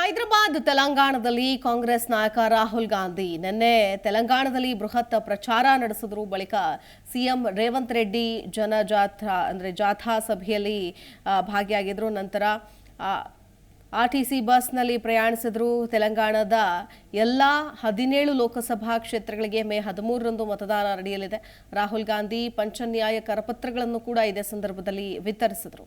ಹೈದರಾಬಾದ್, ತೆಲಂಗಾಣದಲ್ಲಿ ಕಾಂಗ್ರೆಸ್ ನಾಯಕ ರಾಹುಲ್ ಗಾಂಧಿ ನಿನ್ನೆ ತೆಲಂಗಾಣದಲ್ಲಿ ಬೃಹತ್ ಪ್ರಚಾರ ನಡೆಸಿದ್ರು ಬಳಿಕ ಸಿಎಂ ರೇವಂತ್ ರೆಡ್ಡಿ ಜನಜಾಥಾ, ಅಂದರೆ ಜಾಥಾ ಸಭೆಯಲ್ಲಿ ಭಾಗಿಯಾಗಿದ್ದರು ನಂತರ ಆರ್ ಟಿ ಸಿ ಬಸ್ನಲ್ಲಿ ಪ್ರಯಾಣಿಸಿದ್ರು. ತೆಲಂಗಾಣದ ಎಲ್ಲ ಹದಿನೇಳು ಲೋಕಸಭಾ ಕ್ಷೇತ್ರಗಳಿಗೆ ಮೇ ಹದಿಮೂರರಂದು ಮತದಾನ ನಡೆಯಲಿದೆ. ರಾಹುಲ್ ಗಾಂಧಿ ಪಂಚನ್ಯಾಯ ಕರಪತ್ರಗಳನ್ನು ಕೂಡ ಇದೇ ಸಂದರ್ಭದಲ್ಲಿ ವಿತರಿಸಿದರು.